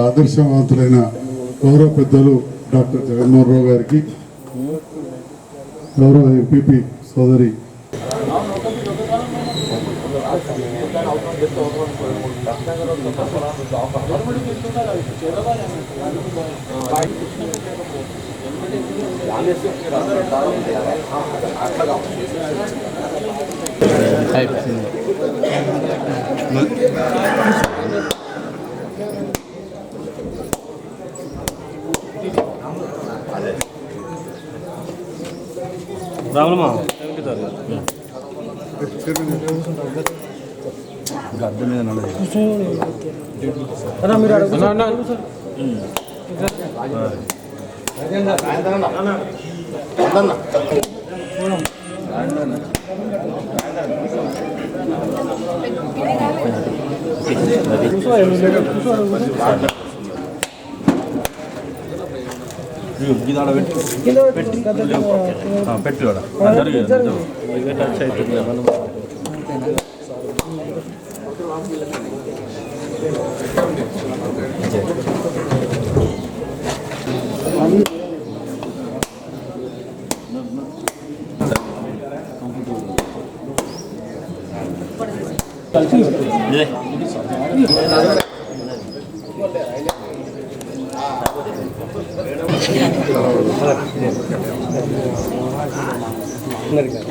ఆదర్శవంతులైన గౌరవ పెద్దలు డాక్టర్ జగన్మోహన్ రావు గారికి గౌరవ ఎంపీపీ సోదరి రాములమా గద్దె మీద నడదు గీదాడ పెట్టు ఆ, పెట్టు ఆడ.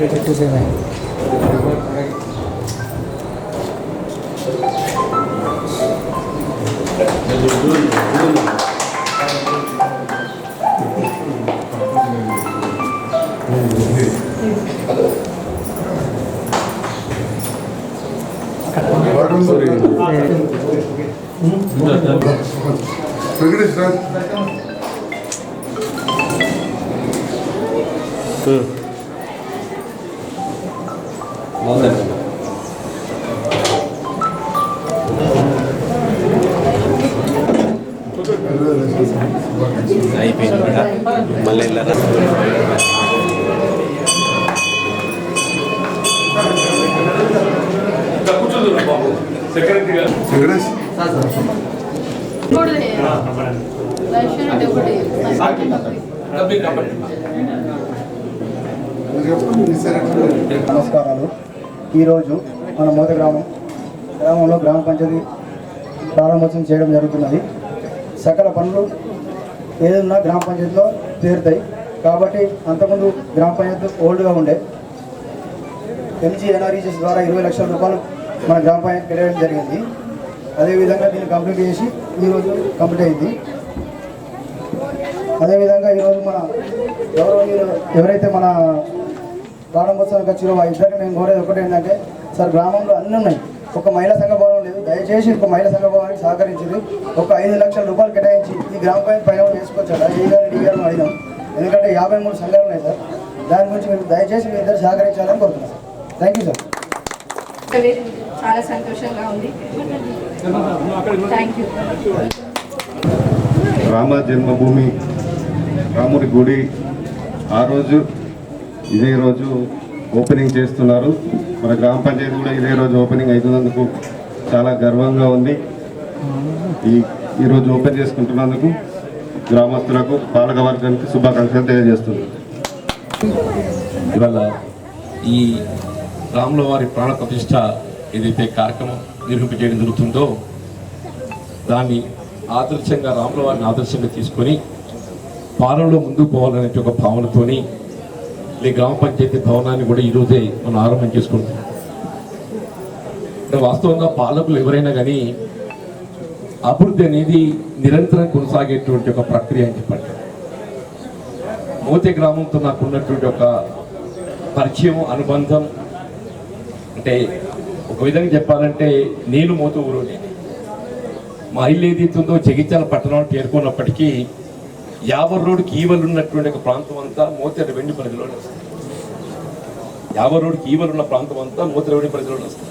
జరిగే, జరిగే. టచ్ అవుతుంది మనం ఇదే. ఏదో అక్కలేదు జరిగింది గంటలు పెట్టేసేమే వెంకటేష్ రాజ్ అయిపోయింది నమస్కారాలు. ఈరోజు మన మోత గ్రామం గ్రామంలో గ్రామ పంచాయతీ ప్రారంభోత్సవం చేయడం జరుగుతున్నది. సకల పనులు ఏదన్నా గ్రామ పంచాయతీలో తీరుతాయి. కాబట్టి అంతకుముందు గ్రామ పంచాయతీ ఓల్డ్గా ఉండే. ఎంజీ ఎన్ఆర్ఈజెస్ ద్వారా ఇరవై లక్షల రూపాయలు మన గ్రామ పంచాయతీ కేటాయడం జరిగింది. అదేవిధంగా దీన్ని కంప్లీట్ చేసి ఈరోజు కంప్లీట్ అయింది. అదేవిధంగా ఈరోజు మన గౌరవనీయులు ఎవరైతే మన ప్రారంభోత్సవానికి వచ్చిన మా ఇద్దరిని నేను కోరేది ఒకటి ఏంటంటే సార్ గ్రామంలో అన్నీ ఉన్నాయి. ఒక మహిళా సంఘ భవనం లేదు. దయచేసి ఒక మహిళా సంఘ భవనానికి సహకరించింది ఒక ఐదు లక్షల రూపాయలు కేటాయించి ఈ గ్రామ పంచాయతీ పైన వేసుకొచ్చాడు ఏ గారు డి గారు అడిగాం ఎందుకంటే యాభై మూడు సంఘాలు ఉన్నాయి సార్. దాని గురించి మీరు దయచేసి మీ ఇద్దరు సహకరించాలని కోరుతున్నాను సార్. Thank you sir. చాలా సంతోషంగా ఉంది. థ్యాంక్ యూ రామ జన్మభూమి రాముడి గుడి ఆ రోజు ఇదే రోజు ఓపెనింగ్ చేస్తున్నారు. మన గ్రామ పంచాయతీ కూడా ఇదే రోజు ఓపెనింగ్ అవుతున్నందుకు చాలా గర్వంగా ఉంది. ఈ ఈరోజు ఓపెన్ చేసుకుంటున్నందుకు గ్రామస్తులకు పాలక వర్గానికి శుభాకాంక్షలు తెలియజేస్తున్నాను. ఇవాళ ఈ రాముల వారి ప్రాణ ప్రతిష్ట ఏదైతే కార్యక్రమం నిర్వహింపజేయడం జరుగుతుందో దాన్ని ఆదర్శంగా రాముల వారిని ఆదర్శంగా తీసుకొని పాలనలో ముందుకు పోవాలనే ఒక భావనతోని ఈ గ్రామ పంచాయతీ భవనాన్ని కూడా ఈరోజే మనం ఆరంభం చేసుకుంటున్నాం. వాస్తవంగా పాలకులు ఎవరైనా కానీ అభివృద్ధి అనేది నిరంతరం కొనసాగేటువంటి ఒక ప్రక్రియ అని చెప్పండి. మోతే గ్రామంతో నాకు ఉన్నటువంటి ఒక పరిచయం అనుబంధం అంటే ఒక విధంగా చెప్పాలంటే నేను మోత ఊరుని. మా ఇల్లు ఏదైతుందో ఉందో జగిత్యాల పట్టణంలో చేరుకున్నప్పటికీ యావర్ రోడ్కి ఈవలు ఉన్నటువంటి ఒక ప్రాంతం అంతా మోతెర వెండి పరిధిలోనే వస్తుంది. యావర్ రోడ్కి ఈవలు ఉన్న ప్రాంతం అంతా మోతెర వెండి పరిధిలోనే వస్తుంది.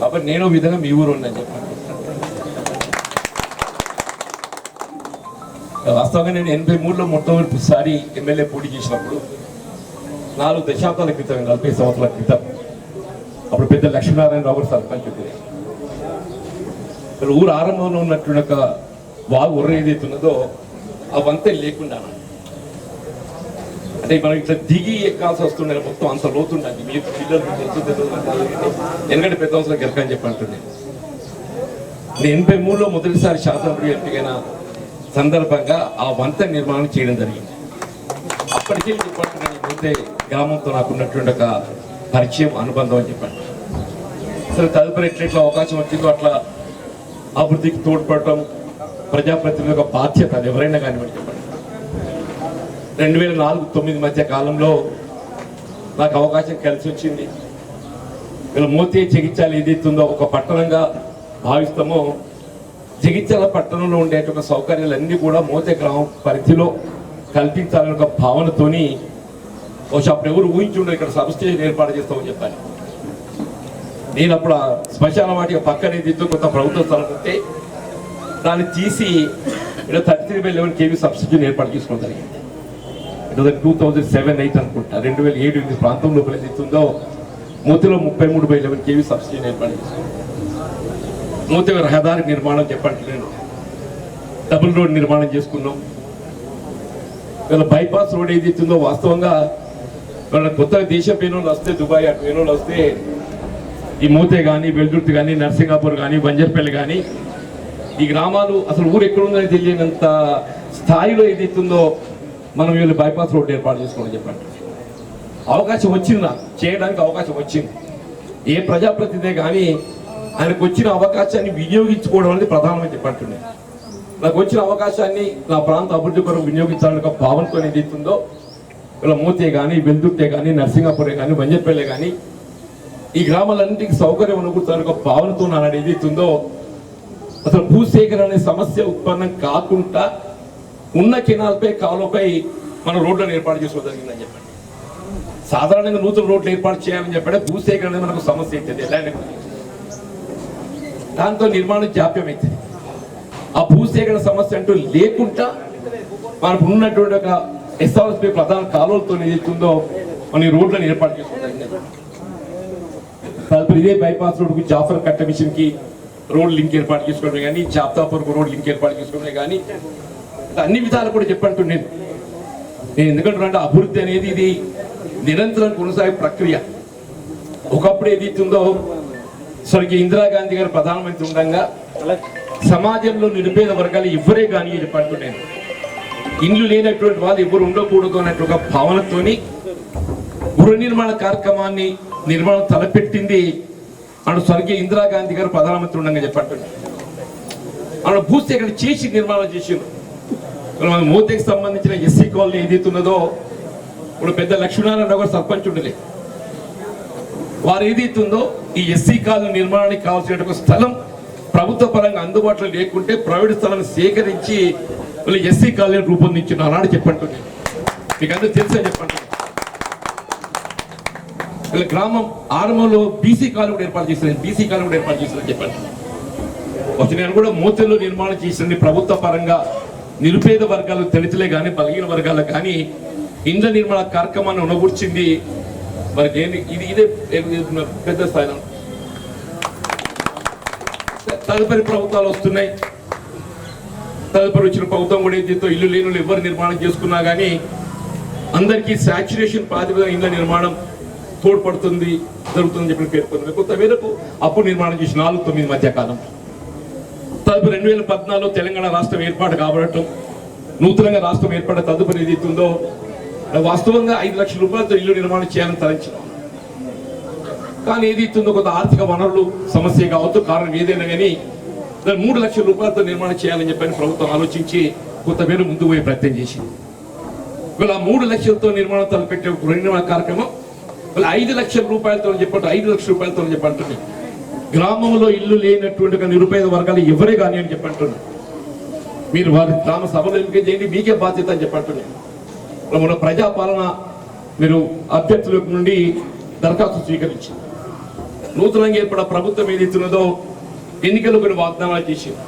కాబట్టి నేను ఒక విధంగా మీ ఊరు ఉందని చెప్పాను వాస్తవంగా నేను ఎనభై మూడులో మొట్టమొదటిసారి ఎమ్మెల్యే పోటీ చేసినప్పుడు నాలుగు దశాబ్దాల క్రితం నలభై సంవత్సరాల క్రితం అప్పుడు పెద్ద లక్ష్మీనారాయణరావు గారు సర్పంచ్ ఉండేది. ఊరు ఆరంభంలో ఉన్నటువంటి ఒక వాగు ఉర్ర ఏదైతే ఉన్నదో ఆ వంతెన లేకుండా అంటే మనం ఇట్లా దిగి ఎక్కాల్సి వస్తుండే మొత్తం అంత లోతుండీ మీరు పిల్లలు ఎందుకంటే పెద్ద అవసరం గెలకని చెప్పి అంటుండే. నేను ఎనభై మూడులో మొదటిసారి శాసనసభ్యుడు ఎంపికైన సందర్భంగా ఆ వంత నిర్మాణం చేయడం జరిగింది. అప్పటికే చెప్పంటున్నాను పోతే గ్రామంతో నాకు ఉన్నటువంటి ఒక పరిచయం అనుబంధం అని చెప్పండి అసలు తదుపరి ఎట్లెట్లా అవకాశం వచ్చిందో అట్లా అభివృద్ధికి తోడ్పడటం ప్రజాప్రతినిధుల యొక్క బాధ్యత అది ఎవరైనా కానివ్వండి చెప్పండి. రెండు వేల నాలుగు తొమ్మిది మధ్య కాలంలో నాకు అవకాశం కలిసి వచ్చింది. వీళ్ళు మోతే జగిత్యాల ఏదైతుందో ఒక పట్టణంగా భావిస్తామో జగిత్యాల పట్టణంలో ఉండేటువంటి సౌకర్యాలన్నీ కూడా మోతే గ్రామం పరిధిలో కల్పించాలనే ఒక భావనతోని బహుశా అప్పుడు ఎవరు ఊహించుండరు ఇక్కడ సబ్స్టేషన్ ఏర్పాటు చేస్తామని చెప్పాను. నేను అప్పుడు శ్మశాన వాటికి పక్కన ఏదైతే కొంత ప్రభుత్వ స్థలం ఉంటే దాన్ని తీసి ఇక్కడ thirty three by eleven KV సబ్సిడీని ఏర్పాటు చేసుకోవడం జరిగింది. టూ థౌజండ్ సెవెన్ ఎయిట్ అనుకుంటా. రెండు వేల ఏడు ఎనిమిది ప్రాంతంలో ఏదైతుందో మూతిలో ముప్పై మూడు బై లెవెన్ కేవీ సబ్సిడీని ఏర్పాటు చేసుకున్నాం. మూతి రహదారి నిర్మాణం చెప్పండి నేను డబుల్ రోడ్ నిర్మాణం చేసుకున్నాం. వీళ్ళ బైపాస్ రోడ్ ఏదైతుందో వాస్తవంగా వాళ్ళ కొత్తగా దేశం పేనోళ్ళు వస్తే దుబాయ్ అటు పేనోళ్ళు వస్తే ఈ మూతే కానీ వెల్దుర్తి కానీ నర్సింగాపూర్ కానీ బంజర్పల్లి కానీ ఈ గ్రామాలు అసలు ఊరు ఎక్కడుందని తెలియనంత స్థాయిలో ఏదైతుందో మనం వీళ్ళు బైపాస్ రోడ్ ఏర్పాటు చేసుకోవడం చెప్పండి. అవకాశం వచ్చింది? నాకు చేయడానికి అవకాశం వచ్చింది. ఏ ప్రజాప్రతినిధే కానీ ఆయనకు వచ్చిన అవకాశాన్ని వినియోగించుకోవడం అనేది ప్రధానమని చెప్పంటున్నాను నాకు వచ్చిన అవకాశాన్ని నా ప్రాంత అభివృద్ధి కొరకు వినియోగించాలని ఒక భావనతో ఏదైతుందో ఇలా మూతే కానీ వెల్దుర్తే కానీ నర్సింగాపురే కానీ బంజర్పల్లె కానీ ఈ గ్రామాలన్నింటికి సౌకర్యం అనుకుంటారు ఒక భావనతో నాడు ఏదైతుందో అసలు భూసేకరణ అనే సమస్య ఉత్పన్నం కాకుండా ఉన్న కెనాల్పై కాలువపై మన రోడ్లను ఏర్పాటు చేసుకోవడం జరిగిందని చెప్పండి. సాధారణంగా నూతన రోడ్లు ఏర్పాటు చేయాలని చెప్పాడే భూసేకరణ అనేది మనకు సమస్య అవుతుంది. ల్యాండ్ దాంతో నిర్మాణం జాప్యం అవుతుంది ఆ భూసేకరణ సమస్య అంటూ లేకుండా మనకు ఉన్నటువంటి ఒక ఎస్ఆర్ఎస్పీ ప్రధాన కాలువలతో ఏదైతుందో మన రోడ్లను ఏర్పాటు చేసుకోవడం ఇదే బైపాస్ రోడ్కు జాఫర్ కట్ట మిషన్కి రోడ్ లింక్ ఏర్పాటు చేసుకోవడమే కానీ జాప్తాపూర్కు రోడ్ లింక్ ఏర్పాటు చేసుకోవడమే కానీ అన్ని విధాలు కూడా చెప్పంటూ నేను నేను ఎందుకంటున్నా అభివృద్ధి అనేది ఇది నిరంతరం కొనసాగే ప్రక్రియ. ఒకప్పుడు ఏదైతుందో స్వర్గీయ ఇందిరాగాంధీ గారు ప్రధానమంత్రి ఉండగా సమాజంలో నిరుపేద వర్గాలు ఇవ్వరే కానీ చెప్పంటూ నేను ఇండ్లు లేనటువంటి వాళ్ళు ఎవరు ఉండకూడదు అన్నట్టు ఒక భావనతోని గృహ నిర్మాణ కార్యక్రమాన్ని నిర్మాణం తలపెట్టింది అను స్వర్గీయ ఇందిరాగాంధీ గారు ప్రధానమంత్రి ఉండగా చెప్పంటున్నారు ఆవిడ భూసేకరణ చేసి నిర్మాణం చేసిండు మన మోతేకి సంబంధించిన ఎస్సీ కాలనీ ఏదైతున్నదో ఇప్పుడు పెద్ద లక్ష్మీనారాయణ గారు సర్పంచ్ ఉండలే. వారు ఏదైతుందో ఈ ఎస్సీ కాలనీ నిర్మాణానికి కావాల్సిన స్థలం ప్రభుత్వ పరంగా అందుబాటులో లేకుంటే ప్రైవేట్ స్థలాన్ని సేకరించి మళ్ళీ ఎస్సీ కాలనీ రూపొందించిన ఆనాడు నేను మీకు అందరూ తెలుసని చెప్పండి వీళ్ళ గ్రామం ఆరంభంలో బీసీ కాలు కూడా ఏర్పాటు చేశారు బీసీ కాలు కూడా ఏర్పాటు చేశారని చెప్పండి వచ్చి నేను కూడా మూతల్లో నిర్మాణం చేసిన ప్రభుత్వ పరంగా నిరుపేద వర్గాలు దళితులే కానీ బలహీన వర్గాలకు కానీ ఇండ్ల నిర్మాణ కార్యక్రమాన్ని ఉనగూర్చింది. మరి దేని ఇది ఇదే పెద్ద స్థాయిలో తదుపరి ప్రభుత్వాలు వస్తున్నాయి. తదుపరి వచ్చిన ప్రభుత్వం కూడా దీంతో ఇల్లు లేని ఎవరు నిర్మాణం చేసుకున్నా కానీ అందరికీ సాచురేషన్ ప్రాతిపదికన ఇళ్ళ నిర్మాణం తోడ్పడుతుంది జరుగుతుందని చెప్పి పేర్కొంది. కొంత మేరకు అప్పుడు నిర్మాణం చేసి నాలుగు తొమ్మిది మధ్య కాలం తదుపరి రెండు వేల పద్నాలుగులో తెలంగాణ రాష్ట్రం ఏర్పాటు కాబడటం నూతనంగా రాష్ట్రం ఏర్పడే తదుపరి ఏది ఉందో వాస్తవంగా ఐదు లక్షల రూపాయలతో ఇల్లు నిర్మాణం చేయాలని తలంచినాం. కానీ ఏది ఇస్తుందో కొంత ఆర్థిక వనరులు సమస్య కావచ్చు కారణం ఏదైనా కానీ దాన్ని మూడు లక్షల రూపాయలతో నిర్మాణం చేయాలని చెప్పని ప్రభుత్వం ఆలోచించి కొంతమేర ముందు పోయి ప్రయత్నం చేసింది. వీళ్ళ మూడు లక్షలతో నిర్మాణం తలపెట్టే ఒక నిర్మాణ కార్యక్రమం వీళ్ళ ఐదు లక్షల రూపాయలతో చెప్పండి ఐదు లక్షల రూపాయలతో చెప్పంటుంది గ్రామంలో ఇల్లు లేనటువంటి ఒక నిరుపేద వర్గాలు ఎవరే కానీ అని చెప్పంటున్నారు మీరు వారి గ్రామ సభలో ఎంపిక చేయండి మీకే బాధ్యత అని చెప్పంటున్నారు మన ప్రజాపాలన మీరు అభ్యర్థుల నుండి దరఖాస్తు స్వీకరించి నూతనంగా ఏర్పడ ప్రభుత్వం ఏదైతున్నదో ఎన్నికలు కొన్ని వాగ్దానాలు చేసింది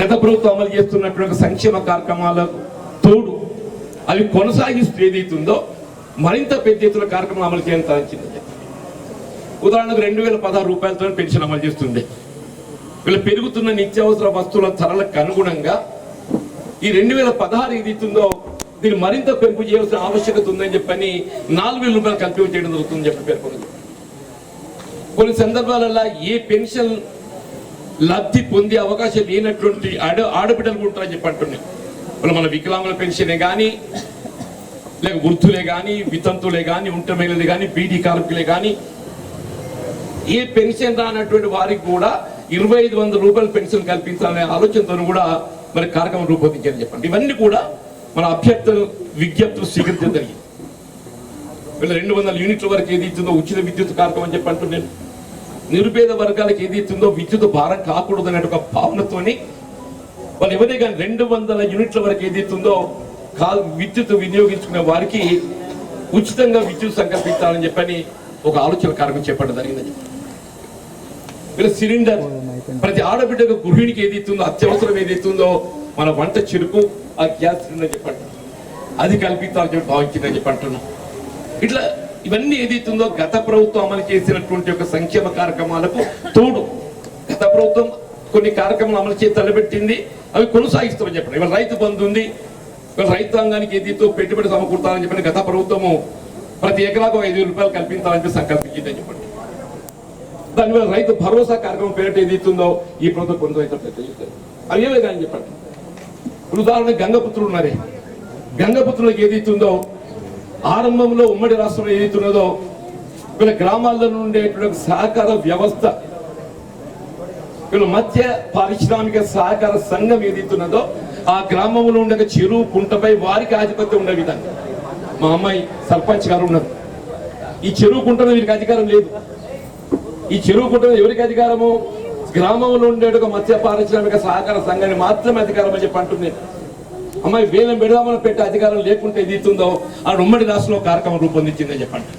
గత ప్రభుత్వం అమలు చేస్తున్నటువంటి సంక్షేమ కార్యక్రమాల తోడు అవి కొనసాగిస్తూ ఏదైతుందో మరింత పెద్ద ఎత్తున కార్యక్రమం అమలు చేయడం తలంచింది ఉదాహరణకు రెండు వేల పదహారు రూపాయలతో పెన్షన్ అమలు చేస్తుంది. వీళ్ళు పెరుగుతున్న నిత్యావసర వస్తువుల ధరలకు అనుగుణంగా ఈ రెండు వేల పదహారు ఏదైతుందో దీన్ని మరింత పెంపు చేయాల్సిన ఆవశ్యకత ఉందని చెప్పని నాలుగు వేల రూపాయలు కల్పించడం చేయడం జరుగుతుందని చెప్పి పేర్కొన్నది కొన్ని సందర్భాలలో ఏ పెన్షన్ లబ్ధి పొందే అవకాశం లేనటువంటి ఆడ ఆడబిడ్డలు ఉంటారని చెప్పి అంటున్నాం వాళ్ళు మన వికలాంగుల పెన్షనే కానీ లేక వృద్ధులే కానీ వితంతులే కానీ ఉంట మహిళలే కానీ బీడీ కార్మికులే కానీ ఏ పెన్షన్ రానటువంటి వారికి కూడా ఇరవై ఐదు వందల రూపాయల పెన్షన్ కల్పించాలనే ఆలోచనతో కూడా మరి కార్యక్రమం రూపొందించారని చెప్పండి ఇవన్నీ కూడా మన అభ్యర్థులు విజ్ఞప్తులు స్వీకరించడం జరిగింది. వీళ్ళ రెండు వందల యూనిట్ల వరకు ఏది ఇచ్చిందో ఉచిత విద్యుత్ కార్యక్రమం చెప్పంటున్నాను నిరుపేద వర్గాలకు ఏది ఇస్తుందో విద్యుత్ భారం కాకూడదు అనే ఒక భావనతోని వాళ్ళు ఎవరే కానీ రెండు వందల యూనిట్ల వరకు ఏది ఇస్తుందో కా విద్యుత్ వినియోగించుకునే వారికి ఉచితంగా విద్యుత్ సంకల్పించాలని చెప్పని ఒక ఆలోచన కార్యక్రమం చెప్పడం జరిగిందని వీళ్ళ సిలిండర్ ప్రతి ఆడబిడ్డకు గృహిణికి ఏది ఇస్తుందో అత్యవసరం ఏది ఇస్తుందో మన వంట చెరుకు ఆ గ్యాస్ సిలిండర్ చెప్పండి అది కల్పించాలని చెప్పి భావించిందని చెప్పి అంటున్నాం ఇట్లా ఇవన్నీ ఏదైతుందో గత ప్రభుత్వం అమలు చేసినటువంటి ఒక సంక్షేమ కార్యక్రమాలకు తోడు. గత ప్రభుత్వం కొన్ని కార్యక్రమాలు అమలు చేసి తలపెట్టింది. అవి కొనసాగిస్తామని చెప్పండి ఇవాళ రైతు బంధు ఉంది. ఇవాళ రైతాంగానికి ఏదైతే పెట్టుబడి సమకూర్తాలని చెప్పండి గత ప్రభుత్వము ప్రతి ఎకరాకు ఐదు వేల రూపాయలు కల్పించాలని చెప్పి సంకల్పించిందని చెప్పండి. దానివల్ల రైతు భరోసా కార్యక్రమం పేరిట ఏదైతుందో ఈ ప్రభుత్వం కొనసాగిస్తారు అవి ఏమే కానీ చెప్పండి. ఉదాహరణ గంగపుత్రులు ఉన్నారే. గంగపుత్రులకు ఏదైతుందో ఆరంభంలో ఉమ్మడి రాష్ట్రం ఏదైతున్నదో వీళ్ళ గ్రామాల్లో ఉండేటువంటి సహకార వ్యవస్థ. వీళ్ళ మధ్య పారిశ్రామిక సహకార సంఘం ఏదైతున్నదో ఆ గ్రామంలో ఉండగా చెరువు కుంటపై వారికి ఆధిపత్యం ఉండే విధంగా. మా అమ్మాయి సర్పంచ్ గారు ఉన్నారు ఈ చెరువు కుంటలో వీరికి అధికారం లేదు. ఈ చెరువు కుంటలో ఎవరికి అధికారము? గ్రామంలో ఉండే ఒక మత్స్య పారిశ్రామిక సహకార సంఘాన్ని మాత్రమే అధికారం అని చెప్పి అంటున్నాను. అమ్మాయి వేలం పెడదామని పెట్టే అధికారం లేకుంటే ఇది ఇస్తుందో ఆ ఉమ్మడి రాష్ట్రంలో కార్యక్రమం రూపొందించిందని చెప్పండి.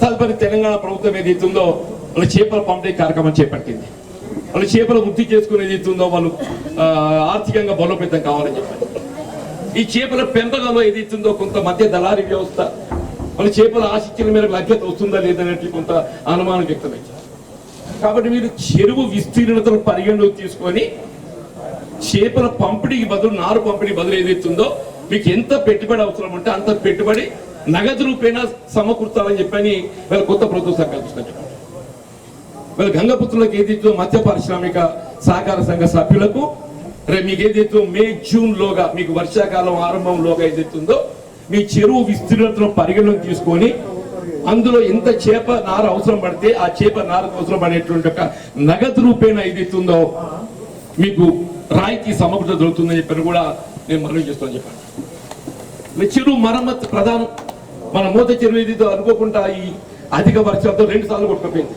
తదుపరి తెలంగాణ ప్రభుత్వం ఏది ఇస్తుందో? వాళ్ళు చేపల పంపిణీ కార్యక్రమం చేపట్టింది. వాళ్ళు చేపలు వృద్ధి చేసుకునేది ఇస్తుందో వాళ్ళు ఆర్థికంగా బలోపేతం కావాలని చెప్పండి. ఈ చేపల పెంపకంలో ఏది ఇస్తుందో కొంత మధ్య దళారీ వ్యవస్థ వాళ్ళు చేపల ఆశించిన మేరకు లభ్యత వస్తుందా లేదనేట్లు కొంత అనుమానం వ్యక్తమైంది. కాబట్టి మీరు చెరువు విస్తీర్ణతను పరిగణలోకి తీసుకొని చేపల పంపిణీకి బదులు నారు పంపిణీ బదులు ఏదైతుందో మీకు ఎంత పెట్టుబడి అవసరం ఉంటే అంత పెట్టుబడి నగదు రూపేణా సమకూర్చాలని చెప్పని వీళ్ళ కొత్త ప్రభుత్వం సంకల్పిస్తున్నారు వీళ్ళ గంగపుత్రులకు ఏదైతే మత్స్య పారిశ్రామిక సహకార సంఘ సభ్యులకు రేపు మీకు ఏదైతే మే జూన్ లోగా మీకు వర్షాకాలం ఆరంభంలోగా ఏదైతుందో మీ చెరువు విస్తీర్ణతను పరిగణలోకి తీసుకొని అందులో ఎంత చేప నార అవసరం పడితే ఆ చేప నారకు అవసరం పడేటువంటి ఒక నగదు రూపేణ ఏదైతుందో మీకు రాయితీ సమగ్రత దొరుకుతుందని చెప్పారు కూడా నేను మనవి చేస్తాను చెప్పాను. చెరువు మరమ్మతు ప్రధానం. మన మూత చెరువు ఏదో అనుకోకుండా ఈ అధిక వర్షాలతో రెండు సార్లు కొట్టుకుపోయింది.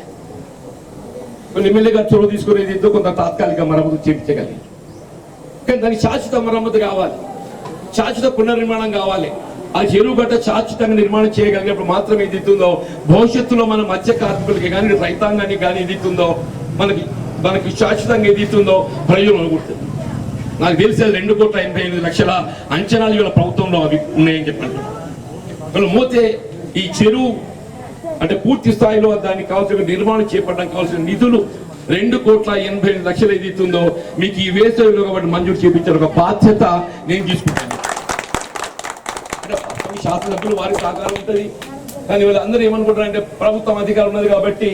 కొన్ని ఎమ్మెల్యే గారు చొరవ తీసుకునేది ఏదో కొంత తాత్కాలిక మరమ్మతు చేయించగలిగి కానీ దానికి శాశ్వత మరమ్మతు కావాలి. శాశ్వత పునర్నిర్మాణం కావాలి. ఆ చెరువు గట్ట శాశ్వతంగా నిర్మాణం చేయగలిగినప్పుడు మాత్రమే ఇది భవిష్యత్తులో మన మత్స్య కార్మికులకి కానీ రైతాంగానికి కానీ ఇది మనకి దానికి శాశ్వతంగా ఏది ఇస్తుందో ప్రయోజనం అనుకుంటుంది నాకు తెలిసి రెండు కోట్ల ఎనభై ఎనిమిది లక్షల అంచనాలు ఇవాళ ప్రభుత్వంలో అవి ఉన్నాయని చెప్పండి. వాళ్ళు మోతే ఈ చెరువు అంటే పూర్తి స్థాయిలో దానికి కావాల్సిన నిర్మాణం చేపట్టడానికి కావాల్సిన నిధులు రెండు కోట్ల ఎనభై ఎనిమిది లక్షలు ఏది ఇస్తుందో మీకు ఈ వేసవిలో కాబట్టి మంజూరు చేపించిన ఒక బాధ్యత నేను తీసుకుంటాను. శాసనసభ్యులు వారికి సహకారం ఉంటుంది. కానీ వీళ్ళందరూ ఏమనుకుంటారంటే ప్రభుత్వం అధికారం ఉన్నది కాబట్టి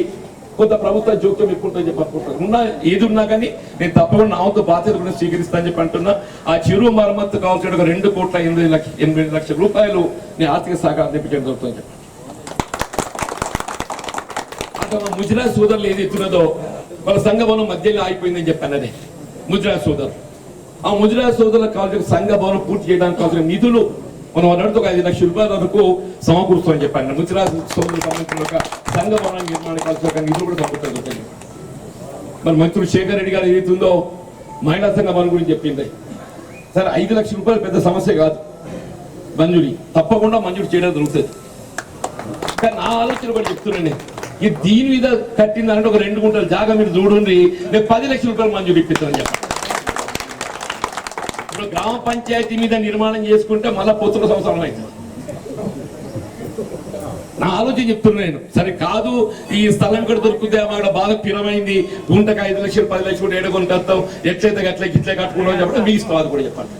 కొంత ప్రభుత్వ జోక్యం ఎక్కువ ఉంటుందని చెప్పి అనుకుంటారు ఉన్నా ఏది ఉన్నా కానీ నేను తప్పకుండా నా వంతు బాధ్యత కూడా స్వీకరిస్తానని చెప్పి అంటున్నా. ఆ చెరువు మరమ్మత్తు కావాల్సిన ఒక రెండు కోట్ల ఎనిమిది లక్ష ఎనిమిది లక్షల రూపాయలు నేను ఆర్థిక శాఖ అందించడం జరుగుతుందని చెప్పి. అంటే మన ముజిరా సోదరులు ఏది ఎత్తున్నదో వాళ్ళ సంఘభవనం మధ్యలో ఆగిపోయిందని చెప్పాను అదే ముజరా సోదరు. ఆ ముజరా సోదరులకు కావాల్సిన సంఘభవనం పూర్తి చేయడానికి కావాల్సిన నిధులు మనం అన్నట్టు ఒక ఐదు లక్షల రూపాయల వరకు సమకూరుస్తామని చెప్పాను ముజరా సోదరులకు సంబంధించిన ఒక సంఘ భవనం నిర్మాణం ఒక నిధులు కూడా సమకూరుతాయి మరి మంత్రులు శేఖర్ రెడ్డి గారు ఏదైతుందో మహిళా సంఘ భవనం గురించి చెప్పింది. సరే ఐదు లక్షల రూపాయలు పెద్ద సమస్య కాదు. మంజూరి తప్పకుండా మంజూరు చేయడం దొరుకుతుంది కానీ నా ఆలోచన కూడా చెప్తున్నాను ఇది ఈ దీని మీద కట్టిందంటే ఒక రెండు గుంటల జాగా మీరు చూడండి నేను పది లక్షల రూపాయలు మంజూరు ఇప్పిస్తానని ఇప్పుడు గ్రామ పంచాయతీ మీద నిర్మాణం చేసుకుంటే మళ్ళా పొత్తుల సంవత్సరం అవుతుంది. నా ఆలోచన చెప్తున్నా నేను. సరే కాదు ఈ స్థలం ఇక్కడ దొరుకుతుంది అక్కడ బాగా పిరమైంది గుంటకు ఐదు లక్షలు పది లక్షలు కూడా ఏడుకొని కడతాం ఎట్లయితే అట్లా ఇట్లా కట్టుకుంటాం చెప్పండి మీ ఇష్టం అది కూడా చెప్పండి.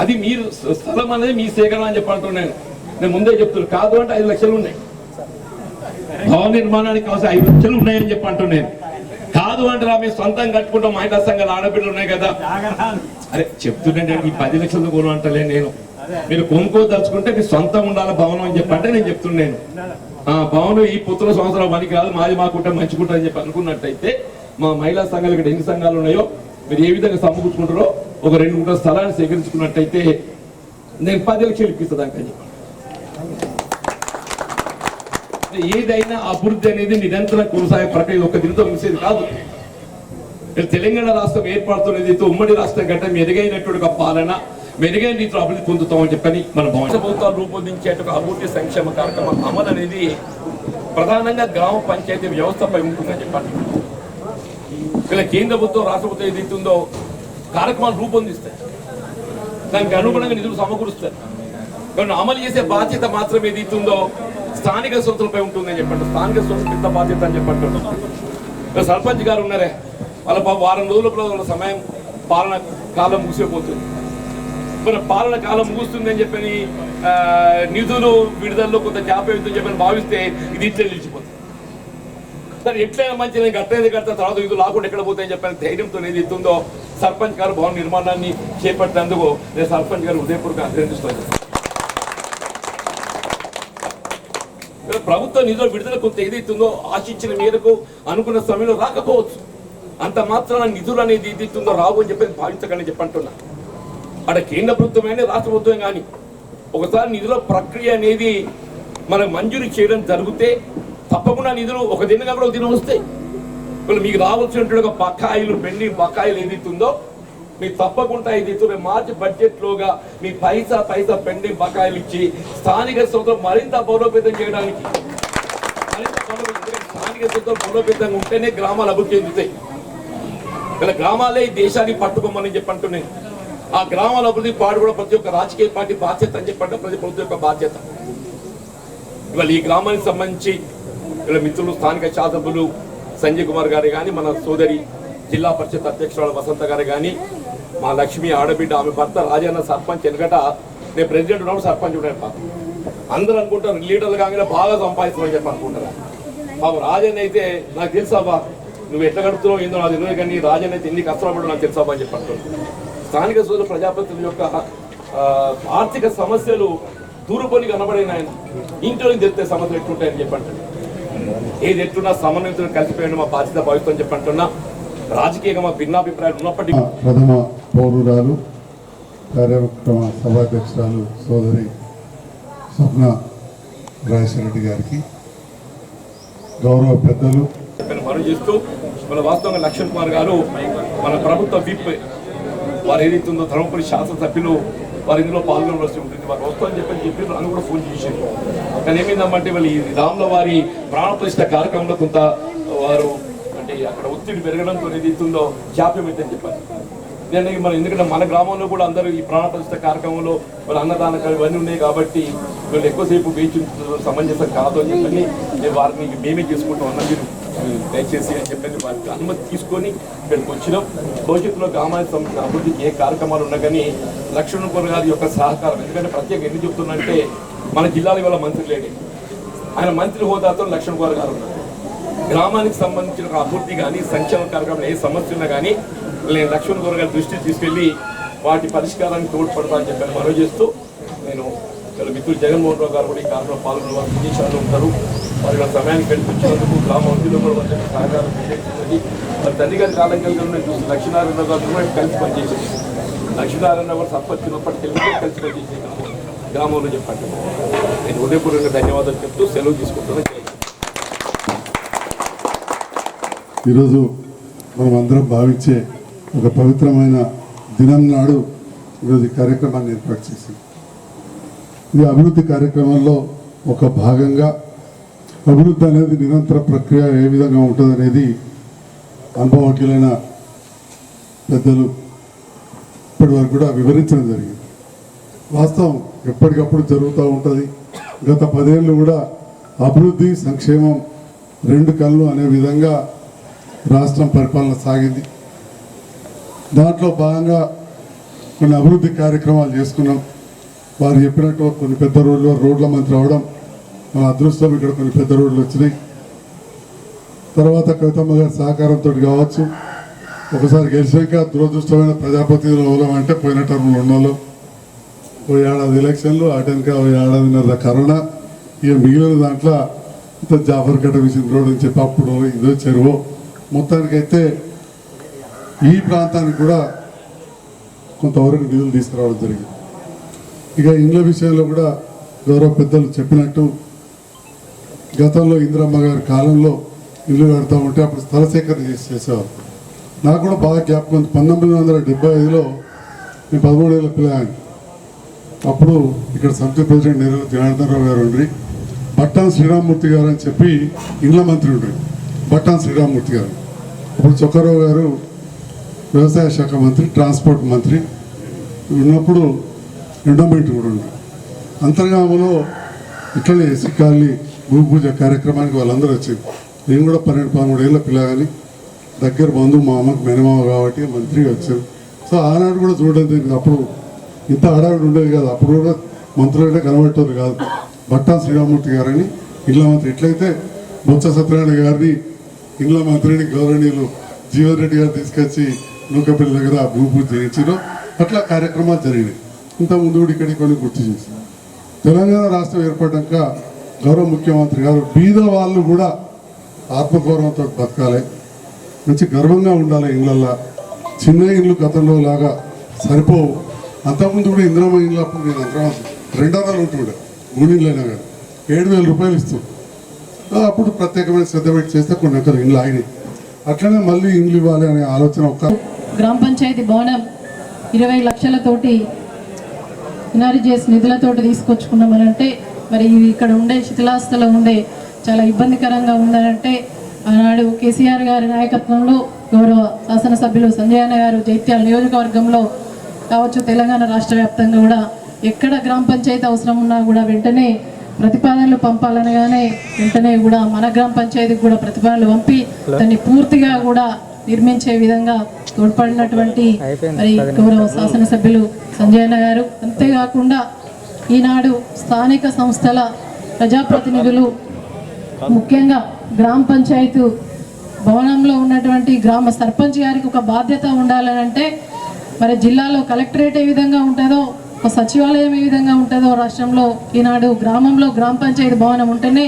అది మీరు స్థలం అనేది మీ సేకరణ అని చెప్పంటున్నాను నేను. ముందే చెప్తున్నాను కాదు అంటే ఐదు లక్షలు ఉన్నాయి. భవన నిర్మాణానికి అవసరం ఐదు లక్షలు ఉన్నాయని చెప్పి అంటున్నాను కాదు అంటే మేము సొంతం కట్టుకుంటాం మహిళా సంఘాలు ఆడపిల్లలు ఉన్నాయి కదా. అరే చెప్తుంటే ఈ పది లక్షలు కొను అంటలే నేను. మీరు కొనుక్కోదలుచుకుంటే మీ సొంతం ఉండాలి భవనం అని చెప్పంటే నేను చెప్తున్నాను ఆ భవనం ఈ పుత్ర సంవత్సరం పనికి కాదు మాది మాకుంటే మంచుకుంటా అని చెప్పి అనుకున్నట్టయితే మా మహిళా సంఘాలు ఇక్కడ ఎన్ని సంఘాలు ఉన్నాయో మీరు ఏ విధంగా సమకూర్చుకుంటారో ఒక రెండు మూడు స్థలాన్ని సేకరించుకున్నట్టయితే నేను పది లక్షలు ఇప్పిస్తాను అని చెప్పి. ఏదైనా అభివృద్ధి అనేది నిరంతరం కొనసాగే ప్రక్రియ ఒక దినతో ముగిసేది కాదు. తెలంగాణ రాష్ట్రం ఏర్పడుతున్నది ఉమ్మడి రాష్ట్రం కంటే మెరుగైనటువంటి ఒక పాలన. మెరుగైన రీతిలో అభివృద్ధి పొందుతామని చెప్పని మన భవన ప్రభుత్వాలు రూపొందించే అభివృద్ధి సంక్షేమ కార్యక్రమం అమలు అనేది ప్రధానంగా గ్రామ పంచాయతీ వ్యవస్థపై ఉంటుందని చెప్పండి. ఇలా కేంద్ర ప్రభుత్వం రాష్ట్ర ప్రభుత్వం ఏదైతే ఉందో కార్యక్రమాలు రూపొందిస్తాయి. దానికి అనుగుణంగా నిధులు సమకూరుస్తారు. కానీ అమలు చేసే బాధ్యత మాత్రం ఏదైతే ఉందో స్థానిక సంస్థలపై ఉంటుందని చెప్పండి. స్థానిక సంస్థలు ఇంత బాధ్యత అని చెప్పండి. సర్పంచ్ గారు ఉన్నారే వాళ్ళ వారం రోజుల సమయం పాలన కాలం ముగిసిపోతుంది. మన పాలన కాలం ముగుస్తుంది అని చెప్పని ఆ, నిధులు విడుదలలో కొంత జాప్యం చెప్పని భావిస్తే ఇది ఇట్లే నిలిచిపోతుంది. సరే ఎట్లయినా మంచి నేను కట్టేది కడతా తర్వాత ఇది లాకుండా ఎక్కడ పోతాయని చెప్పని ధైర్యంతో ఏది ఇస్తుందో సర్పంచ్ గారు భవన నిర్మాణాన్ని చేపట్టినందుకు నేను సర్పంచ్ గారు ఉదయపూర్వక అభినందిస్తున్నాను ప్రభుత్వం ప్రభుత్వ నిధుల విడుదల కొంత ఏదైతుందో ఆశించిన మేరకు అనుకున్న సమయంలో రాకపోవచ్చు. అంత మాత్రాన నిధులు అనేది ఏదైతుందో రావు అని చెప్పి భావించకండి చెప్పంటున్నాను అక్కడ కేంద్ర ప్రభుత్వమైన రాష్ట్ర ప్రభుత్వం కానీ ఒకసారి నిధుల ప్రక్రియ అనేది మనకు మంజూరు చేయడం జరిగితే తప్పకుండా నిధులు ఒక దినంగా కూడా ఒక దినం వస్తాయి ఇప్పుడు మీకు రావాల్సినటువంటి ఒక బకాయిలు పెళ్ళి బకాయిలు ఏదైతుందో మీరు తప్పకుండా ఏదైతే మార్చి బడ్జెట్లోగా మీ పైసా పైసా పెండింగ్ బకాయిలు ఇచ్చి స్థానిక సంస్థలు మరింత బలోపేతం చేయడానికి. స్థానిక సంస్థలు బలోపేతంగా ఉంటేనే గ్రామాలు అభివృద్ధి చెందుతాయి. ఇలా గ్రామాలే ఈ దేశాన్ని పట్టుకోమని చెప్పంటున్నాను ఆ గ్రామాల అభివృద్ధి పాడు కూడా ప్రతి ఒక్క రాజకీయ పార్టీ బాధ్యత అని చెప్పడం ప్రతి ప్రభుత్వం యొక్క బాధ్యత. ఇవాళ ఈ గ్రామానికి సంబంధించి ఇలా మిత్రులు స్థానిక శాసకులు సంజయ్ కుమార్ గారు కానీ మన సోదరి జిల్లా పరిషత్ అధ్యక్షురాలు వసంత గారు కానీ మా లక్ష్మి ఆడబిడ్డ ఆమె భర్త రాజన్న సర్పంచ్ వెనకట నేను ప్రెసిడెంట్ ఉన్నప్పుడు సర్పంచ్ ఉన్నాను అందరూ అనుకుంటారు లీడర్లు కాగానే బాగా సంపాదిస్తామని చెప్పి అనుకుంటారా. పాపం రాజన్న అయితే నాకు తెలుసాబా నువ్వు ఎట్లా కడుతున్నావు ఏందో నాకు తెలియదు కానీ రాజన్న అయితే ఎన్ని కష్టపడ్డా నాకు తెలుసాబా అని చెప్పి స్థానిక సోదరు ప్రజాప్రతినిధుల యొక్క ఆర్థిక సమస్యలు దూరపని కనబడిన ఆయన ఇంట్లో తెలిస్తే సమస్యలు ఎట్లుంటాయని చెప్పంటాడు ఏది ఎట్లున్నా సమన్వయంతో కలిసిపోయిన మా బాధ్యత భావిస్తామని చెప్పంటున్నా రాజకీయంగా మా భిన్నాభిప్రాయాలు ఉన్నప్పటికీ ప్రథమ పౌరురాలు కార్యక్రమ సభాధ్యక్షురాలు సోదరి స్వప్న రాజశేఖరెడ్డి గారికి గౌరవ పెద్దలు. చెప్పిన మనం చేస్తూ మన వాస్తవంగా లక్ష్మణ్ కుమార్ గారు మన ప్రభుత్వ విప్ వారు ఏదైతే ఉందో ధర్మపురి శాసనసభ్యులు వారు ఇందులో పాల్గొనవలసి ఉంటుంది. వారు వస్తామని చెప్పని చెప్పి నన్ను కూడా ఫోన్ చేశారు కానీ ఏమైందంటే వాళ్ళు ఈ రాముల వారి ప్రాణప్రతిష్ట కార్యక్రమంలో కొంత వారు అంటే అక్కడ ఒత్తిడి పెరగడంతో ఏదైతే ఉందో జాప్యం అని చెప్పారు. నేను మనం ఎందుకంటే మన గ్రామంలో కూడా అందరూ ఈ ప్రాణప్రతిష్ట కార్యక్రమంలో వాళ్ళ అన్నదాన ఇవన్నీ ఉన్నాయి కాబట్టి వీళ్ళు ఎక్కువసేపు వేచి సమంజసం కాదు అని చెప్పని వారిని మేమే చేసుకుంటాం అన్న మీరు దయచేసి అని చెప్పేసి వారికి అనుమతి తీసుకొని ఇక్కడికి వచ్చినాం. భవిష్యత్తులో గ్రామానికి సంబంధించిన అభివృద్ధికి ఏ కార్యక్రమాలు ఉన్నా కానీ లక్ష్మణ్ గారి యొక్క సహకారం. ఎందుకంటే ప్రత్యేక ఎందుకు చెప్తున్నంటే మన జిల్లాలో ఇవాళ మంత్రి లేడే. ఆయన మంత్రి హోదాతో లక్ష్మణ్ కుమార్ గారు ఉన్నారు. గ్రామానికి సంబంధించిన ఒక అభివృద్ధి కానీ సంక్షేమ కార్యక్రమం ఏ సమస్య ఉన్నా కానీ నేను లక్ష్మణ్ గౌర్ గారి దృష్టికి తీసుకెళ్ళి వాటి పరిష్కారానికి తోడ్పడతా అని చెప్పాను మనవి చేస్తూ నేను ఇక్కడ మిత్రులు జగన్మోహన్ రావు గారు కూడా ఈ కార్యక్రమంలో పాల్గొన్న వారు విదేశాల్లో ఉంటారు వారి యొక్క సమయానికి కల్పించినందుకు గ్రామ అభివృద్ధిలో కూడా వారి సహకారం విశేషించింది మరి తండ్రి గారి కాలం కలిగి చూసి లక్ష్మీనారాయణ గారు కూడా కలిసి పనిచేసింది లక్ష్మీనారాయణ గారు సర్పంచ్ కలిసి పనిచేసింది గ్రామంలో చెప్పండి. నేను హృదయపూర్వకంగా ధన్యవాదాలు చెప్తూ సెలవు తీసుకుంటున్నాను. ఈరోజు మనం అందరం భావించే ఒక పవిత్రమైన దినం నాడు ఈరోజు ఈ కార్యక్రమాన్ని ఏర్పాటు చేసింది ఈ అభివృద్ధి కార్యక్రమంలో ఒక భాగంగా అభివృద్ధి అనేది నిరంతర ప్రక్రియ ఏ విధంగా ఉంటుంది అనేది అనుభవజ్ఞులైన పెద్దలు ఇప్పటి వరకు కూడా వివరించడం జరిగింది. వాస్తవం ఎప్పటికప్పుడు జరుగుతూ ఉంటుంది. గత పదేళ్ళు కూడా అభివృద్ధి సంక్షేమం రెండు కళ్ళు అనే విధంగా రాష్ట్రం పరిపాలన సాగింది. దాంట్లో భాగంగా కొన్ని అభివృద్ధి కార్యక్రమాలు చేసుకున్నాం. వారు చెప్పినట్టు కొన్ని పెద్ద రోడ్లు రోడ్ల మంత్రి అవడం మన అదృష్టం ఇక్కడ కొన్ని పెద్ద రోడ్లు వచ్చినాయి. తర్వాత కవితమ్మ గారి సహకారంతో కావచ్చు ఒకసారి గెలిచాక దురదృష్టమైన ప్రజాప్రతినిధులు అవడం అంటే పోయిన టర్మ్లో ఉన్నోళ్ళు. ఓ ఏడాది ఎలక్షన్లు అటెన్క ఓ ఏడాదిన్నర కరోనా ఇక మిగిలిన దాంట్లో ఇంత జాఫర్ కట్ట విసిన రోడ్ అని చెప్పి అప్పుడు ఇదో చెరువు. మొత్తానికైతే ఈ ప్రాంతానికి కూడా కొంతవరకు నిధులు తీసుకురావడం జరిగింది. ఇక ఇండ్ల విషయంలో కూడా గౌరవ పెద్దలు చెప్పినట్టు గతంలో ఇందిరమ్మ గారి కాలంలో ఇల్లు కడతా ఉంటే అప్పుడు స్థల సేకరణ చేసి చేసేవారు. నాకు కూడా బాగా జ్ఞాపకం ఉంది. పంతొమ్మిది వందల డెబ్బై ఐదులో నేను పదమూడేళ్ళ పిల్లగాని అప్పుడు ఇక్కడ సమితి ప్రెసిడెంట్ నెహ్రూ జనార్దనరావు గారు ఉండ్రి. బట్టాన్ శ్రీరామ్మూర్తి గారు అని చెప్పి ఇండ్ల మంత్రి ఉండ్రి. బట్టాన్ శ్రీరామ్మూర్తి గారు. ఇప్పుడు చొక్కారావు గారు వ్యవసాయ శాఖ మంత్రి ట్రాన్స్పోర్ట్ మంత్రి ఉన్నప్పుడు ఎండోమెంట్ కూడా ఉంది అంతర్గామలో ఇట్లనే ఎస్సీ కాలనీ భూపూజ కార్యక్రమానికి వాళ్ళందరూ వచ్చారు నేను కూడా పన్నెండు పదమూడు ఏళ్ళ పిల్లగాని దగ్గర బంధువు మా అమ్మకి మెనమామ కాబట్టి మంత్రిగా వచ్చారు. సో ఆనాడు కూడా చూడలేదు అప్పుడు ఇంత హడావిడి ఉండేది కాదు. అప్పుడు కూడా మంత్రులంటే కనబట్టేది కాదు. భట్టా శ్రీరామూర్తి గారని ఇళ్ళ మంత్రి. ఎట్లయితే బొత్స సత్యనారాయణ గారిని ఇళ్ళ మంత్రిని గౌరవనీయులు జీవన్ రెడ్డి గారు తీసుకొచ్చి నూకపల్లి దగ్గర ఆ భూ చేయించారు అట్లా కార్యక్రమాలు జరిగినాయి. ఇంత ముందు కూడా ఇక్కడికి కొన్ని గుర్తు చేసి తెలంగాణ రాష్ట్రం ఏర్పడ్డాక గౌరవ ముఖ్యమంత్రి గారు బీద వాళ్ళు కూడా ఆత్మగౌరవంతో బతకాలి. మంచి గర్వంగా ఉండాలి ఇళ్ళల్లో చిన్న ఇల్లు గతంలో లాగా సరిపోవు. అంతకుముందు కూడా ఇందిరమ్మ ఇళ్ళు అప్పుడు నేను అంతరం రెండు వందలు ఉంటుండే మూడిళ్ళైనా కానీ ఏడు వేల రూపాయలు ఇస్తుంది అప్పుడు ప్రత్యేకమైన శ్రద్ధ పెట్టి చేస్తే కొన్ని ఎకరాలు ఇండ్లు ఆగినాయి అట్లనే మళ్ళీ ఇండ్లు ఇవ్వాలి అనే ఆలోచన ఒక్క గ్రామ పంచాయతీ భవనం ఇరవై లక్షలతోటి ఎన్ఆర్జీఎస్ నిధులతోటి తీసుకొచ్చుకున్నామనంటే మరి ఇక్కడ ఉండే శిథిలాస్థలో ఉండే చాలా ఇబ్బందికరంగా ఉందనంటే ఆనాడు కేసీఆర్ గారి నాయకత్వంలో గౌరవ శాసనసభ్యులు సంజయ్ అన్న గారు జైత్యాల నియోజకవర్గంలో కావచ్చు తెలంగాణ రాష్ట్ర వ్యాప్తంగా కూడా ఎక్కడ గ్రామ పంచాయతీ అవసరం ఉన్నా కూడా వెంటనే ప్రతిపాదనలు పంపాలనగానే వెంటనే కూడా మన గ్రామ పంచాయతీకి కూడా ప్రతిపాదనలు పంపి దాన్ని పూర్తిగా కూడా నిర్మించే విధంగా తోడ్పడినటువంటి మరి గౌరవ శాసనసభ్యులు సంజయ్ అన్న గారు. అంతేకాకుండా ఈనాడు స్థానిక సంస్థల ప్రజాప్రతినిధులు ముఖ్యంగా గ్రామ పంచాయతీ భవనంలో ఉన్నటువంటి గ్రామ సర్పంచ్ గారికి ఒక బాధ్యత ఉండాలని అంటే మరి జిల్లాలో కలెక్టరేట్ ఏ విధంగా ఉంటుందో ఒక సచివాలయం ఏ విధంగా ఉంటుందో రాష్ట్రంలో ఈనాడు గ్రామంలో గ్రామ పంచాయతీ భవనం ఉంటేనే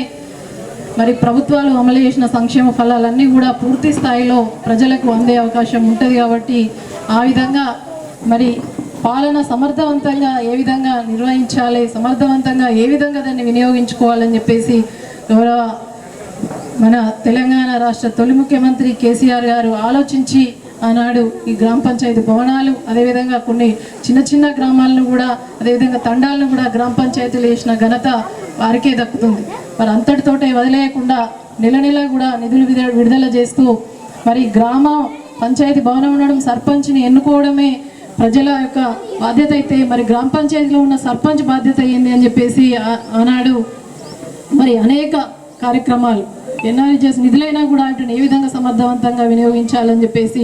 మరి ప్రభుత్వాలు అమలు చేసిన సంక్షేమ ఫలాలన్నీ కూడా పూర్తి స్థాయిలో ప్రజలకు అందే అవకాశం ఉంటుంది కాబట్టి ఆ విధంగా మరి పాలన సమర్థవంతంగా ఏ విధంగా నిర్వహించాలి సమర్థవంతంగా ఏ విధంగా దాన్ని వినియోగించుకోవాలని చెప్పేసి గౌరవ మన తెలంగాణ రాష్ట్ర తొలి ముఖ్యమంత్రి కేసీఆర్ గారు ఆలోచించి ఆనాడు ఈ గ్రామ పంచాయతీ భవనాలు అదేవిధంగా కొన్ని చిన్న చిన్న గ్రామాలను కూడా అదేవిధంగా తండాలను కూడా గ్రామ పంచాయతీలు వేసిన ఘనత వారికే దక్కుతుంది. మరి అంతటితోటే వదిలేయకుండా నెల నెల కూడా నిధులు విడుదల విడుదల చేస్తూ మరి గ్రామ పంచాయతీ భవనం ఉండడం సర్పంచ్ని ఎన్నుకోవడమే ప్రజల యొక్క బాధ్యత అయితే మరి గ్రామ పంచాయతీలో ఉన్న సర్పంచ్ బాధ్యత అయ్యింది అని చెప్పేసి ఆనాడు మరి అనేక కార్యక్రమాలు ఎన్ఆర్జెస్ నిధులైనా కూడా వాటిని ఏ విధంగా సమర్థవంతంగా వినియోగించాలని చెప్పేసి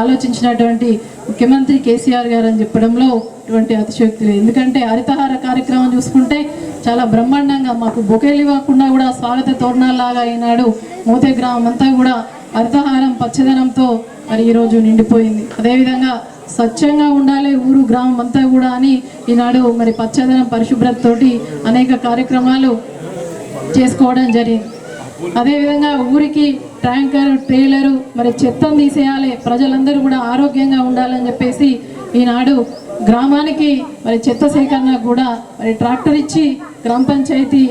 ఆలోచించినటువంటి ముఖ్యమంత్రి కేసీఆర్ గారు అని చెప్పడంలో ఇటువంటి అతిశక్తి లేదు. ఎందుకంటే హరితహార కార్యక్రమం చూసుకుంటే చాలా బ్రహ్మాండంగా మాకు బొకేలు ఇవ్వకుండా కూడా స్వాగత తోరణాల్లాగా ఈనాడు మోతే గ్రామం అంతా కూడా హరితహారం పచ్చదనంతో మరి ఈరోజు నిండిపోయింది. అదేవిధంగా స్వచ్ఛంగా ఉండాలి ఊరు గ్రామం అంతా కూడా అని ఈనాడు మరి పచ్చదనం పరిశుభ్రతతోటి అనేక కార్యక్రమాలు చేసుకోవడం జరిగింది. అదేవిధంగా ఊరికి ట్యాంకర్ ట్రైలరు మరి చెత్తను తీసేయాలి ప్రజలందరూ కూడా ఆరోగ్యంగా ఉండాలని చెప్పేసి ఈనాడు గ్రామానికి మరి చెత్త సేకరణ కూడా మరి ట్రాక్టర్ ఇచ్చి గ్రామ పంచాయతీ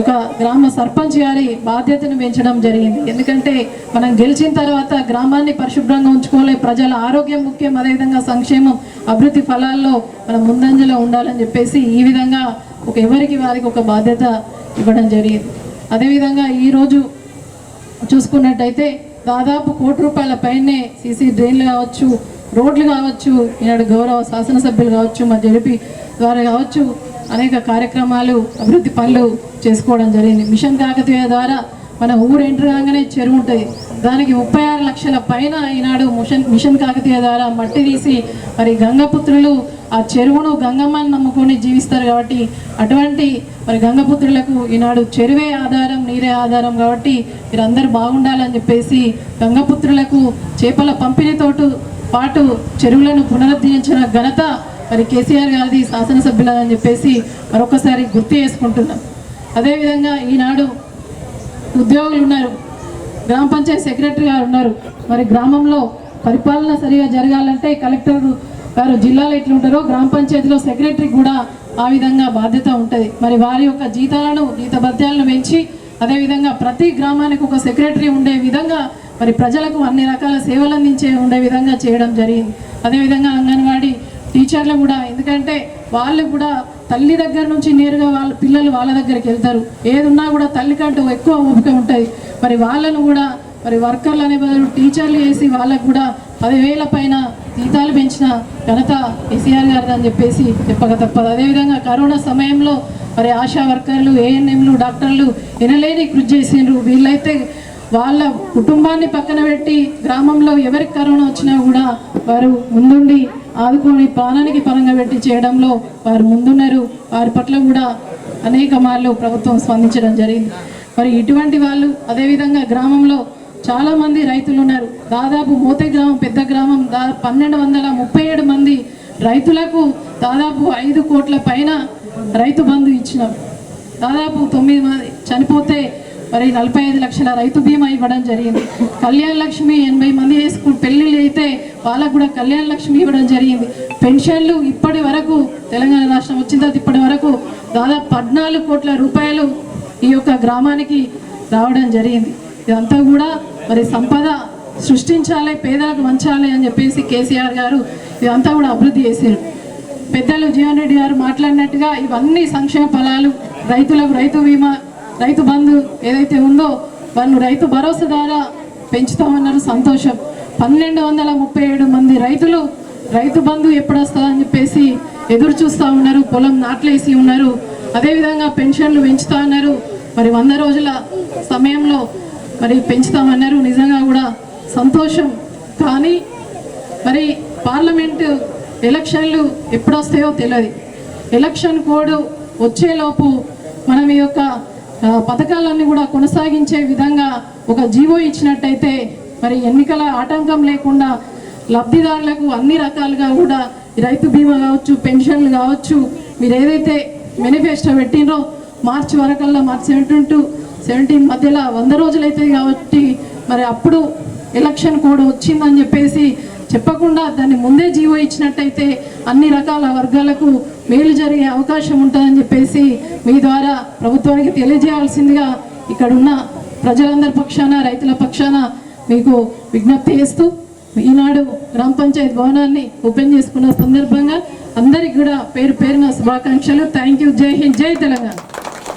ఒక గ్రామ సర్పంచ్ గారి బాధ్యతను పెంచడం జరిగింది. ఎందుకంటే మనం గెలిచిన తర్వాత గ్రామాన్ని పరిశుభ్రంగా ఉంచుకోవాలి. ప్రజల ఆరోగ్యం ముఖ్యం. అదేవిధంగా సంక్షేమం అభివృద్ధి ఫలాల్లో మనం ముందంజలో ఉండాలని చెప్పేసి ఈ విధంగా ఒక ఎవరికి వారికి ఒక బాధ్యత ఇవ్వడం జరిగింది. అదేవిధంగా ఈరోజు చూసుకున్నట్టయితే దాదాపు కోటి రూపాయల పైనే సీసీ డ్రైన్లు కావచ్చు రోడ్లు కావచ్చు ఈనాడు గౌరవ శాసనసభ్యులు కావచ్చు మా జడిపి ద్వారా కావచ్చు అనేక కార్యక్రమాలు అభివృద్ధి పనులు చేసుకోవడం జరిగింది. మిషన్ కాకతీయ ద్వారా మన ఊరు ఎంటర్ కాగానే చెరువు ఉంటుంది. దానికి ముప్పై ఆరు లక్షల పైన ఈనాడు మిషన్ మిషన్ కాకతీయ ద్వారా మట్టి తీసి మరి గంగపుత్రులు ఆ చెరువును గంగమ్మని నమ్ముకొని జీవిస్తారు కాబట్టి అటువంటి మరి గంగపుత్రులకు ఈనాడు చెరువే ఆధారం నీరే ఆధారం కాబట్టి మీరందరూ బాగుండాలని చెప్పేసి గంగపుత్రులకు చేపల పంపిణీతోటు పాటు చెరువులను పునరుద్ధరించిన ఘనత మరి కేసీఆర్ గారిది శాసనసభ్యులని చెప్పేసి మరొకసారి గుర్తు చేసుకుంటున్నాం. అదేవిధంగా ఈనాడు ఉద్యోగులు ఉన్నారు గ్రామ పంచాయతీ సెక్రటరీ గారు ఉన్నారు. మరి గ్రామంలో పరిపాలన సరిగా జరగాలంటే కలెక్టర్ గారు జిల్లాలో ఎట్లుంటారో గ్రామ పంచాయతీలో సెక్రటరీ కూడా ఆ విధంగా బాధ్యత ఉంటుంది. మరి వారి యొక్క జీతాలను జీతభత్యాలను పెంచి అదేవిధంగా ప్రతి గ్రామానికి ఒక సెక్రటరీ ఉండే విధంగా మరి ప్రజలకు అన్ని రకాల సేవలు అందించే ఉండే విధంగా చేయడం జరిగింది. అదేవిధంగా అంగన్వాడీ టీచర్లు కూడా ఎందుకంటే వాళ్ళు కూడా తల్లి దగ్గర నుంచి నేరుగా వాళ్ళ పిల్లలు వాళ్ళ దగ్గరికి వెళ్తారు. ఏదున్నా కూడా తల్లి కంటూ ఎక్కువ ఓపిక ఉంటుంది. మరి వాళ్ళను కూడా మరి వర్కర్లు అనే బదులు టీచర్లు వేసి వాళ్ళకు కూడా పదివేల పైన జీతాలు పెంచిన ఘనత కేసీఆర్ గారిది అని చెప్పేసి చెప్పక తప్పదు. అదేవిధంగా కరోనా సమయంలో మరి ఆశా వర్కర్లు ఏఎన్ఎంలు డాక్టర్లు వినలేని కృషి చేసిండ్రు. వీళ్ళైతే వాళ్ళ కుటుంబాన్ని పక్కన పెట్టి గ్రామంలో ఎవరికి కరోనా వచ్చినా కూడా వారు ముందుండి ఆదుకొని ప్రాణానికి పరంగా పెట్టి చేయడంలో వారు ముందున్నారు. వారి పట్ల కూడా అనేక మార్లు ప్రభుత్వం స్పందించడం జరిగింది. మరి ఇటువంటి వాళ్ళు అదేవిధంగా గ్రామంలో చాలామంది రైతులు ఉన్నారు. దాదాపు మోతే గ్రామం పెద్ద గ్రామం దా పన్నెండు వందల ముప్పై ఏడు మంది రైతులకు దాదాపు ఐదు కోట్ల పైన రైతు బంధు ఇచ్చినాం దాదాపు తొమ్మిది మంది చనిపోతే మరి నలభై ఐదు లక్షల రైతు బీమా ఇవ్వడం జరిగింది. కళ్యాణ లక్ష్మి ఎనభై మంది వేసుకుని పెళ్ళిళ్ళు అయితే వాళ్ళకు కూడా కళ్యాణ లక్ష్మి ఇవ్వడం జరిగింది. పెన్షన్లు ఇప్పటి వరకు తెలంగాణ రాష్ట్రం వచ్చిన తర్వాత ఇప్పటి వరకు దాదాపు పద్నాలుగు కోట్ల రూపాయలు ఈ యొక్క గ్రామానికి రావడం జరిగింది. ఇదంతా కూడా మరి సంపద సృష్టించాలి పేదలకు వంచాలి అని చెప్పేసి కేసీఆర్ గారు ఇదంతా కూడా అభివృద్ధి చేశారు. పెద్దలు జీవన్ రెడ్డి గారు మాట్లాడినట్టుగా ఇవన్నీ సంక్షేమ ఫలాలు రైతులకు రైతు బీమా రైతు బంధు ఏదైతే ఉందో వాళ్ళు రైతు భరోసా ద్వారా పెంచుతామన్నారు సంతోషం. పన్నెండు వందల ముప్పై ఏడు మంది రైతులు రైతు బంధు ఎప్పుడు వస్తుందని చెప్పేసి ఎదురు చూస్తూ ఉన్నారు పొలం నాట్లేసి ఉన్నారు. అదేవిధంగా పెన్షన్లు పెంచుతా ఉన్నారు. మరి వంద రోజుల సమయంలో మరి పెంచుతామన్నారు. నిజంగా కూడా సంతోషం. కానీ మరి పార్లమెంటు ఎలక్షన్లు ఎప్పుడొస్తాయో తెలియదు ఎలక్షన్ కోడ్ వచ్చేలోపు మనం ఈ యొక్క పథకాలన్నీ కూడా కొనసాగించే విధంగా ఒక జీవో ఇచ్చినట్టయితే మరి ఎన్నికల ఆటంకం లేకుండా లబ్ధిదారులకు అన్ని రకాలుగా కూడా రైతు బీమా కావచ్చు పెన్షన్లు కావచ్చు మీరు ఏదైతే మేనిఫెస్టో పెట్టినో మార్చి వరకల్లా మార్చి సెవెంటీన్ టు సెవెంటీన్ మధ్యలో వంద రోజులు అవుతాయి కాబట్టి మరి అప్పుడు ఎలక్షన్ కోడ్ వచ్చిందని చెప్పేసి చెప్పకుండా దాన్ని ముందే జీవో ఇచ్చినట్టయితే అన్ని రకాల వర్గాలకు మేలు జరిగే అవకాశం ఉంటుందని చెప్పేసి మీ ద్వారా ప్రభుత్వానికి తెలియజేయాల్సిందిగా ఇక్కడ ఉన్న ప్రజలందరి పక్షాన రైతుల పక్షాన మీకు విజ్ఞప్తి చేస్తూ ఈనాడు గ్రామ పంచాయతీ భవనాన్ని ఓపెన్ చేసుకున్న సందర్భంగా అందరికి కూడా పేరు పేరున శుభాకాంక్షలు. థ్యాంక్ యూ జై హింద్ జై తెలంగాణ